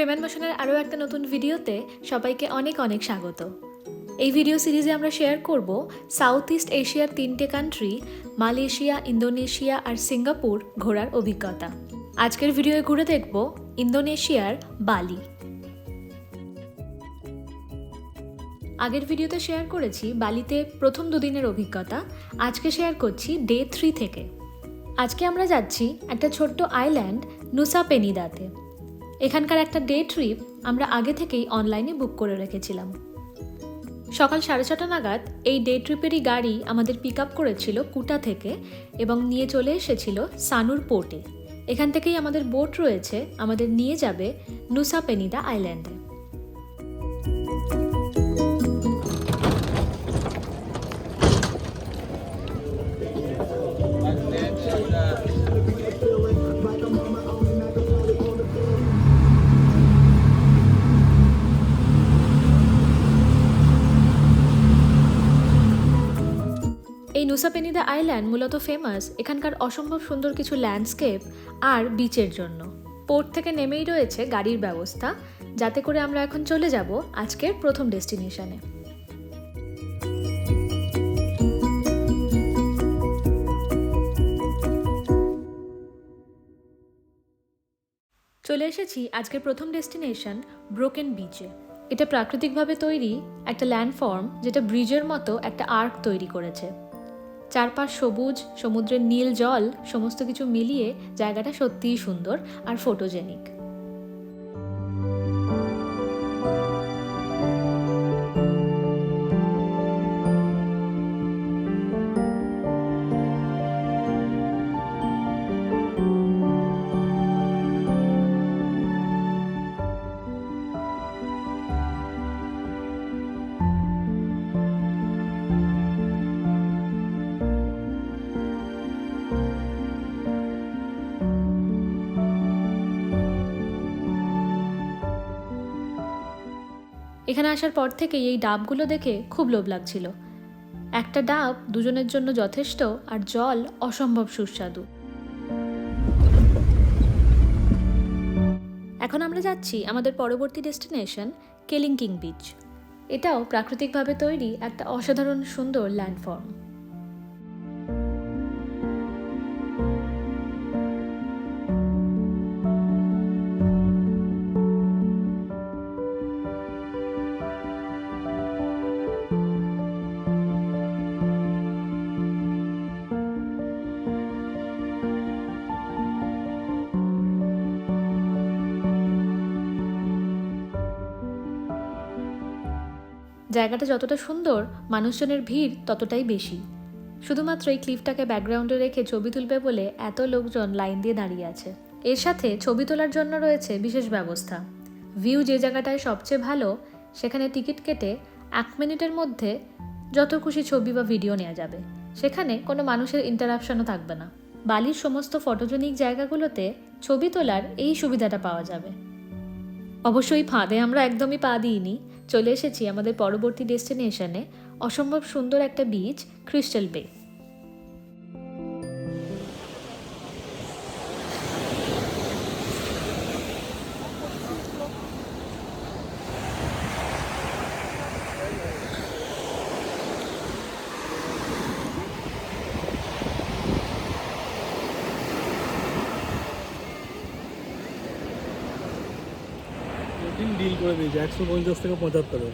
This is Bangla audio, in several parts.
মোশনের আরও একটা নতুন ভিডিওতে সবাইকে অনেক অনেক স্বাগত। এই ভিডিও সিরিজে আমরা শেয়ার করব সাউথ ইস্ট এশিয়ার তিনটে কান্ট্রি মালয়েশিয়া, ইন্দোনেশিয়া আর সিঙ্গাপুর ঘোরার অভিজ্ঞতা। আজকের ভিডিওয়ে ঘুরে দেখব ইন্দোনেশিয়ার বালি। আগের ভিডিওতে শেয়ার করেছি বালিতে প্রথম দুদিনের অভিজ্ঞতা, আজকে শেয়ার করছি ডে থ্রি থেকে। আজকে আমরা যাচ্ছি একটা ছোট্ট আইল্যান্ড নুসা পেনিদাতে এখানকার একটা ডে ট্রিপ আমরা আগে থেকেই অনলাইনে বুক করে রেখেছিলাম। সকাল সাড়ে ছটা নাগাদ এই ডে ট্রিপেরই গাড়ি আমাদের পিক আপ করেছিল কুটা থেকে এবং নিয়ে চলে এসেছিল সানুর পোর্টে এখান থেকেই আমাদের বোট রয়েছে, আমাদের নিয়ে যাবে নুসা পেনিদা আইল্যান্ডে নুসাপেনিদা আইল্যান্ড মূলত ফেমাস এখানকার অসম্ভব সুন্দর কিছু ল্যান্ডস্কেপ আর বিচের জন্য। পোর্ট থেকে নেমেই রয়েছে গাড়ির ব্যবস্থা, যাতে করে আমরা এখন চলে যাব আজকের প্রথম ডেস্টিনেশনে চলে এসেছি আজকের প্রথম ডেস্টিনেশন ব্রোকেন বিচে এটা প্রাকৃতিকভাবে তৈরি একটা ল্যান্ডফর্ম যেটা ব্রিজের মতো একটা আর্ক তৈরি করেছে। চারপাশ সবুজ সমুদ্রের নীল জল সমস্ত কিছু মিলিয়ে জায়গাটা সত্যিই সুন্দর আর ফটোজেনিক এখানে আসার পর থেকেই এই ডাবগুলো দেখে খুব লোভ লাগছিল। একটা ডাব দুজনের জন্য যথেষ্ট আর জল অসম্ভব সুস্বাদু। এখন আমরা যাচ্ছি আমাদের পরবর্তী ডেস্টিনেশন, কেলিংকিং বিচ। এটাও প্রাকৃতিকভাবে তৈরি একটা অসাধারণ সুন্দর ল্যান্ডফর্ম। জায়গাটা যতটা সুন্দর, মানুষজনের ভিড় ততটাই বেশি। শুধুমাত্র এই ক্লিফটাকে ব্যাকগ্রাউন্ডে রেখে ছবি তুলবে বলে এত লোকজন লাইন দিয়ে দাঁড়িয়ে আছে। এর সাথে ছবি তোলার জন্য রয়েছে বিশেষ ব্যবস্থা। ভিউ যে জায়গাটায় সবচেয়ে ভালো, সেখানে টিকিট কেটে এক মিনিটের মধ্যে যত খুশি ছবি বা ভিডিও নেওয়া যাবে। সেখানে কোনো মানুষের ইন্টারাপশনও থাকবে না। বালির সমস্ত ফটোজেনিক জায়গাগুলোতে ছবি তোলার এই সুবিধাটা পাওয়া যাবে। অবশ্যই ফাঁদে আমরা একদমই পা দিইনি। চলে এসেছি আমাদের পরবর্তী ডেস্টিনেশনে অসম্ভব সুন্দর একটা বিচ ক্রিস্টাল বে প্রোটিন ডিল করে দিয়েছে, একশো পঞ্চাশ থেকে পঁচাত্তরে।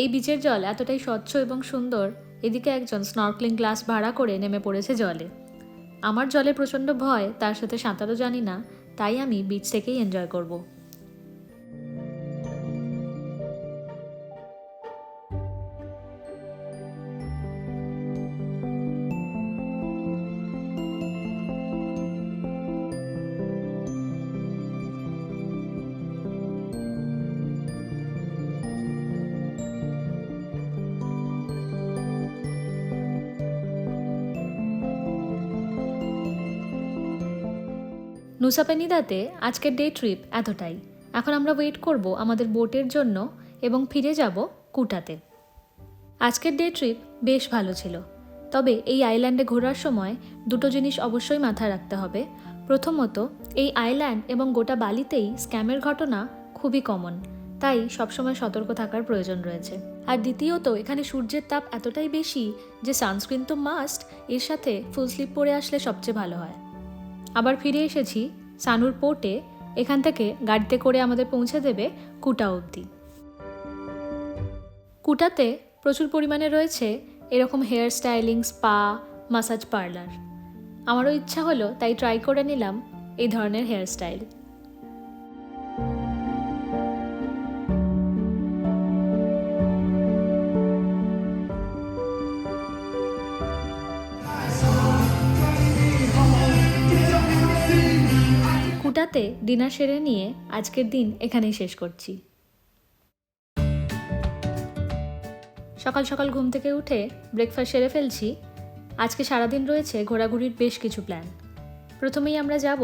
এই বিচের জল এতটাই স্বচ্ছ এবং সুন্দর, এদিকে একজন স্নর্কলিং গ্লাস ভাড়া করে নেমে পড়েছে জলে। আমার জলে প্রচণ্ড ভয়, তার সাথে সাঁতারও জানি না, তাই আমি বিচ থেকেই এনজয় করব। নুসাপেনিদাতে আজকের ডে ট্রিপ এতটাই। এখন আমরা ওয়েট করব আমাদের বোটের জন্য এবং ফিরে যাব কুটাতে। আজকের ডে ট্রিপ বেশ ভালো ছিল। তবে এই আইল্যান্ডে ঘোরার সময় দুটো জিনিস অবশ্যই মাথায় রাখতে হবে। প্রথমত, এই আইল্যান্ড এবং গোটা বালিতেই স্ক্যামের ঘটনা খুবই কমন তাই সবসময় সতর্ক থাকার প্রয়োজন রয়েছে। আর দ্বিতীয়ত, এখানে সূর্যের তাপ এতটাই বেশি যে সানস্ক্রিন তো মাস্ট এর সাথে ফুল স্লিপ পরে আসলে সবচেয়ে ভালো হয়। আবার ফিরে এসেছি সানুর পোর্টে, এখান থেকে গাড়িতে করে আমাদের পৌঁছে দেবে কুটা অবধি। কুটাতে প্রচুর পরিমাণে রয়েছে এরকম hair styling, spa, massage parlour. আমারও ইচ্ছা হলো তাই ট্রাই করে নিলাম এই ধরনের হেয়ার কুটাতে ডিনার সেরে নিয়ে আজকের দিন এখানেই শেষ করছি। সকাল সকাল ঘুম থেকে উঠে ব্রেকফাস্ট সেরে ফেলছি। আজকে সারাদিন রয়েছে ঘোরাঘুরির বেশ কিছু প্ল্যান প্রথমেই আমরা যাব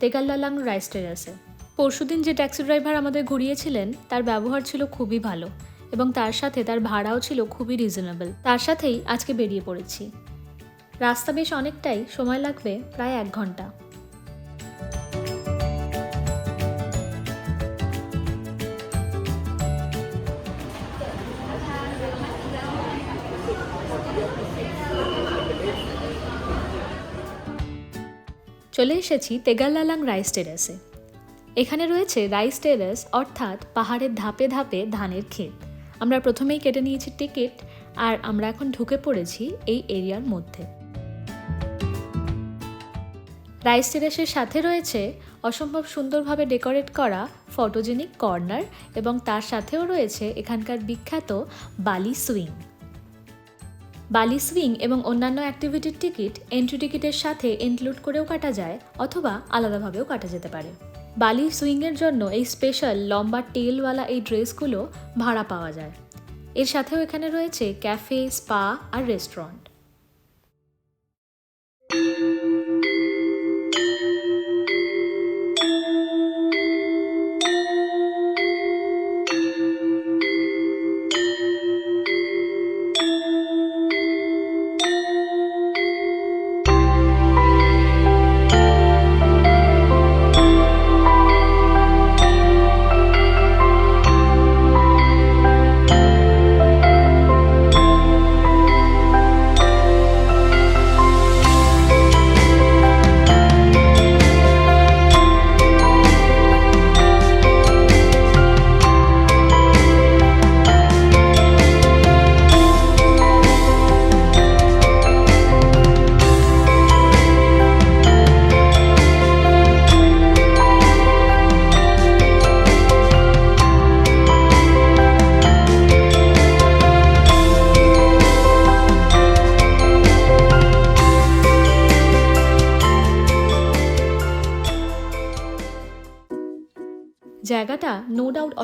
তেগাল্লালাং রাইস টেরাসে পরশুদিন যে ট্যাক্সি ড্রাইভার আমাদের ঘুরিয়েছিলেন, তার ব্যবহার ছিল খুবই ভালো এবং তার সাথে তার ভাড়াও ছিল খুবই রিজনেবল তার সাথেই আজকে বেরিয়ে পড়েছি। রাস্তা বেশ অনেকটাই সময় লাগবে প্রায় এক ঘণ্টা। চলে এসেছি তেগাল্লালাং রাইস টেরাসে। এখানে রয়েছে রাইস টেরাস অর্থাৎ পাহাড়ের ধাপে ধাপে ধানের ক্ষেত। আমরা প্রথমেই কেটে নিয়েছি টিকিট আর আমরা এখন ঢুকে পড়েছি এই এরিয়ার মধ্যে। রাইস টেরাসের সাথে রয়েছে অসম্ভব সুন্দরভাবে ডেকোরেট করা ফটোজেনিক কর্নার এবং তার সাথেও রয়েছে এখানকার বিখ্যাত বালি সুইং। বালি সুইং এবং অন্যান্য অ্যাক্টিভিটির টিকিট এন্ট্রি টিকিটের সাথে ইনক্লুড করেও কাটা যায় অথবা আলাদাভাবেও কাটা যেতে পারে। বালি সুইংয়ের জন্য এই স্পেশাল লম্বা টেলওয়ালা এই ড্রেসগুলো ভাড়া পাওয়া যায়। এর সাথেও এখানে রয়েছে ক্যাফে স্পা আর রেস্টুরেন্ট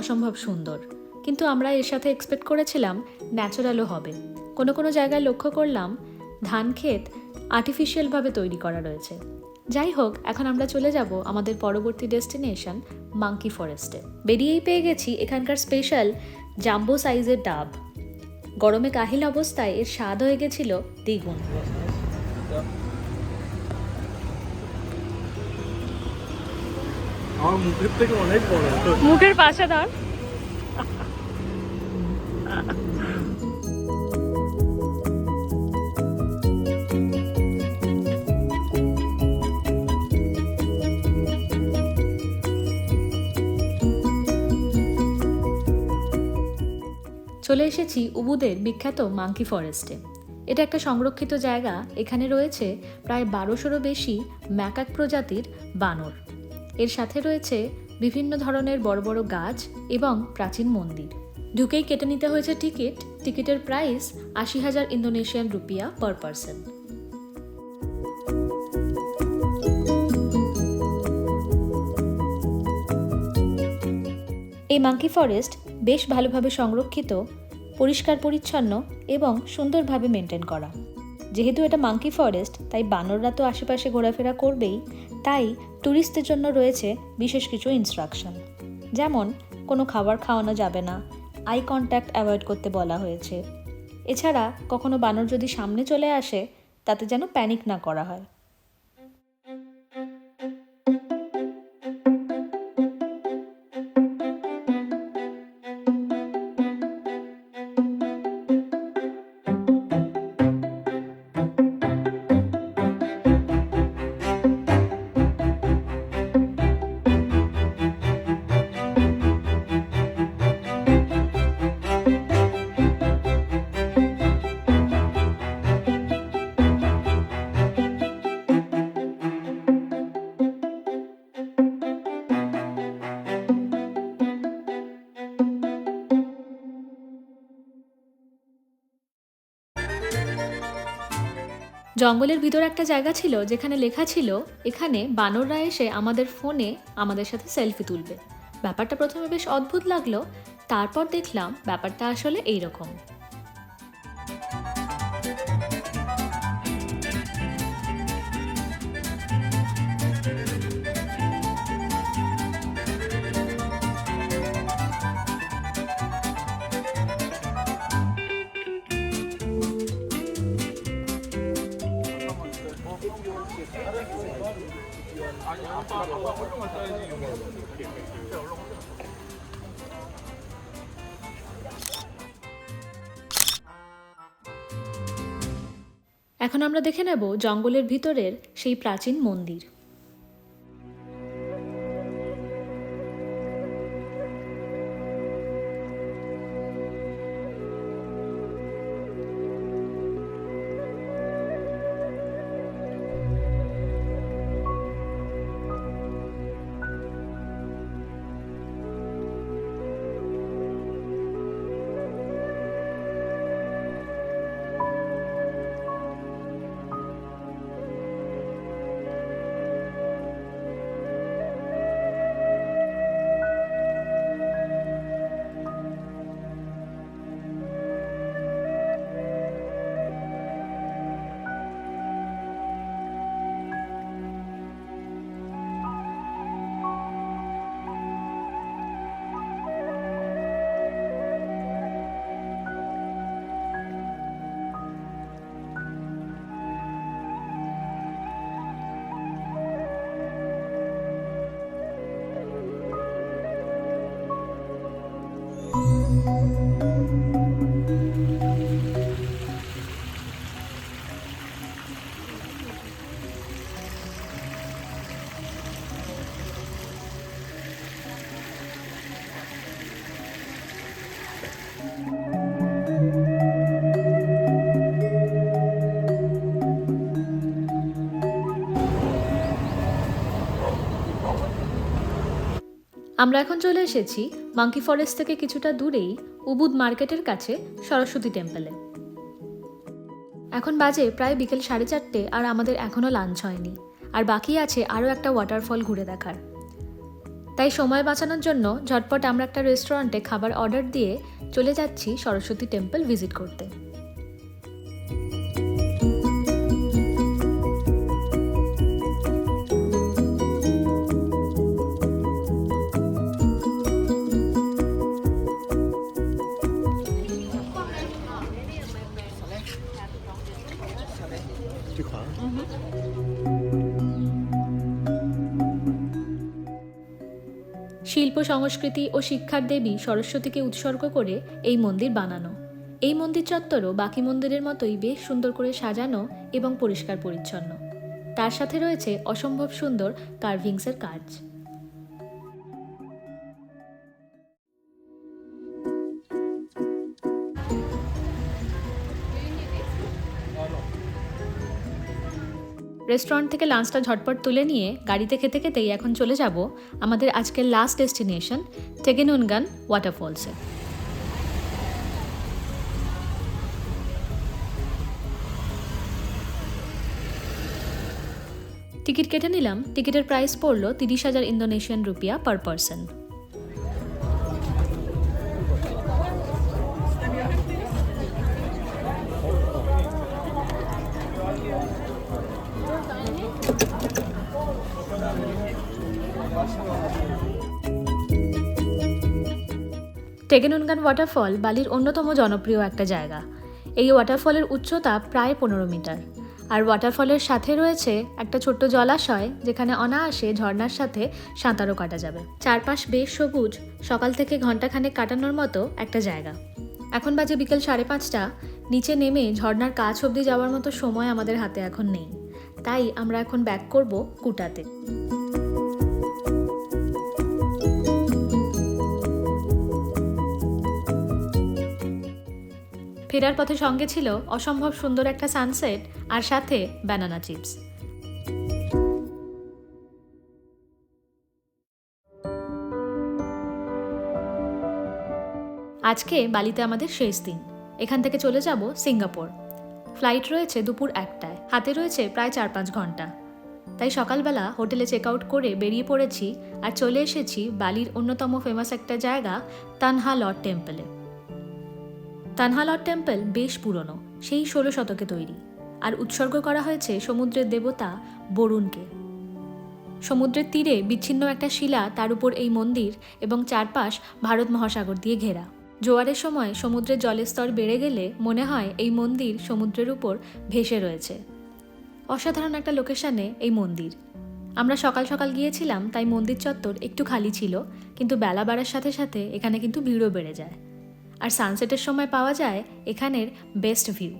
অসম্ভব সুন্দর। কিন্তু আমরা এর সাথে এক্সপেক্ট করেছিলাম ন্যাচারালও হবে। কোনো কোনো জায়গায় লক্ষ্য করলাম ধান ক্ষেত আর্টিফিশিয়ালভাবে তৈরি করা রয়েছে। যাই হোক, এখন আমরা চলে যাব আমাদের পরবর্তী ডেস্টিনেশন মাঙ্কি ফরেস্টে বেরিয়েই পেয়ে গেছি এখানকার স্পেশাল জাম্বো সাইজের ডাব। গরমে কাহিল অবস্থায় এর স্বাদ হয়ে গেছিল দ্বিগুণ। মুখের পাশে ধর চলে এসেছি উবুদের বিখ্যাত মাঙ্কি ফরেস্টে। এটা একটা সংরক্ষিত জায়গা, এখানে রয়েছে প্রায় বারোশোরও বেশি ম্যাকাক প্রজাতির বানর। এর সাথে রয়েছে বিভিন্ন ধরনের বড় বড় গাছ এবং প্রাচীন মন্দির। ঢুকেই কেটে নিতে হয়েছে টিকিট। টিকিটের প্রাইস আশি হাজার ইন্দোনেশিয়ান রুপিয়া পার পারসন। এই মাঙ্কি ফরেস্ট বেশ ভালোভাবে সংরক্ষিত, পরিষ্কার পরিচ্ছন্ন এবং সুন্দরভাবে মেনটেন করা। যেহেতু এটা মাঙ্কি ফরেস্ট, তাই বানররা তো আশেপাশে ঘোরাফেরা করবেই তাই ট্যুরিস্টদের জন্য রয়েছে বিশেষ কিছু ইনস্ট্রাকশন যেমন, কোনো খাবার খাওয়ানো যাবে না আই কন্ট্যাক্ট অ্যাভয়েড করতে বলা হয়েছে। এছাড়া, কখনো বানর যদি সামনে চলে আসে, তাতে যেন প্যানিক না করা হয়। জঙ্গলের ভিতর একটা জায়গা ছিল যেখানে লেখা ছিল, এখানে বানররা এসে আমাদের ফোনে আমাদের সাথে সেলফি তুলবে। ব্যাপারটা প্রথমে বেশ অদ্ভুত লাগল, তারপর দেখলাম ব্যাপারটা আসলে এখন আমরা দেখে নেব জঙ্গলের ভিতরের সেই প্রাচীন মন্দির। আমরা এখন চলে এসেছি মাঙ্কি ফরেস্ট থেকে কিছুটা দূরেই উবুদ মার্কেটের কাছে সরস্বতী টেম্পলে। এখন বাজে প্রায় বিকেল সাড়ে চারটে আর আমাদের এখনও লাঞ্চ হয়নি। আর বাকি আছে আরও একটা ওয়াটারফল ঘুরে দেখার। তাই সময় বাঁচানোর জন্য ঝটপট আমরা একটা রেস্টুরেন্টে খাবার অর্ডার দিয়ে চলে যাচ্ছি সরস্বতী টেম্পল ভিজিট করতে। সংস্কৃতি ও শিক্ষার দেবী সরস্বতীকে উৎসর্গ করে এই মন্দির বানানো। এই মন্দির চত্বরও বাকি মন্দিরের মতোই বেশ সুন্দর করে সাজানো এবং পরিষ্কার পরিচ্ছন্ন। তার সাথে রয়েছে অসম্ভব সুন্দর কার্ভিংসের কাজ। রেস্টুরেন্ট থেকে লাঞ্চটা ঝটপট তুলে নিয়ে গাড়িতে খেতে খেতেই এখন চলে যাব আমাদের আজকের লাস্ট ডেস্টিনেশন টেগেনুনগান ওয়াটারফলসে টিকিট কেটে নিলাম, টিকিটের প্রাইস পড়ল তিরিশ হাজার Indonesian rupiah per person Tegenungan waterfall বালির অন্যতম জনপ্রিয় একটা জায়গা। এই ওয়াটারফলের উচ্চতা প্রায় পনেরো মিটার। আর ওয়াটারফলের সাথে রয়েছে একটা ছোট্ট জলাশয়, যেখানে অনায়াসে ঝর্ণার সাথে সাঁতারও কাটা যাবে। চারপাশ বেশ সবুজ, সকাল থেকে ঘন্টাখানেক কাটানোর মতো একটা জায়গা। এখন বাজে বিকেল সাড়ে পাঁচটা, নিচে নেমে ঝর্নার কাছ অবধি যাওয়ার মতো সময় আমাদের হাতে এখন নেই। তাই আমরা এখন ব্যাক করব কুটাতে। ফেরার পথে সঙ্গে ছিল অসম্ভব সুন্দর একটা সানসেট আর সাথে ব্যানানা চিপস আজকে বালিতে আমাদের শেষ দিন। এখান থেকে চলে যাব সিঙ্গাপুর। ফ্লাইট রয়েছে দুপুর একটায়। হাতে রয়েছে প্রায় চার পাঁচ ঘণ্টা। তাই সকালবেলা হোটেলে চেক আউট করে বেরিয়ে পড়েছি আর চলে এসেছি বালির অন্যতম ফেমাস একটা জায়গা, তানহা লর্ড টেম্পলে। তানহালট টেম্পল বেশ পুরনো, সেই ষোলো শতকে তৈরি। আর উৎসর্গ করা হয়েছে সমুদ্রের দেবতা বরুণকে। সমুদ্রের তীরে বিচ্ছিন্ন একটা শিলা তার উপর এই মন্দির এবং চারপাশ ভারত মহাসাগর দিয়ে ঘেরা। জোয়ারের সময় সমুদ্রের জলের স্তর বেড়ে গেলে মনে হয় এই মন্দির সমুদ্রের উপর ভেসে রয়েছে। অসাধারণ একটা লোকেশনে এই মন্দির। আমরা সকাল সকাল গিয়েছিলাম, তাই মন্দির চত্বর একটু খালি ছিল, কিন্তু বেলা বাড়ার সাথে সাথে এখানে কিন্তু ভিড়ও বেড়ে যায়। আর সানসেটের সময় পাওয়া যায় এখানের বেস্ট ভিউ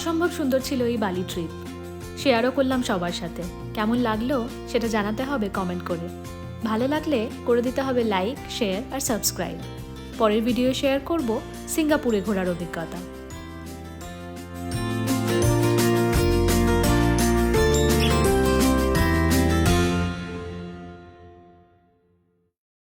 অসম্ভব সুন্দর ছিল এই বালি ট্রিপ শেয়ারও করলাম সবার সাথে। কেমন লাগল সেটা জানাতে হবে কমেন্ট করে। ভালো লাগলে করে দিতে হবে লাইক শেয়ার আর সাবস্ক্রাইব পরের ভিডিও শেয়ার করব সিঙ্গাপুরে ঘোরার অভিজ্ঞতা।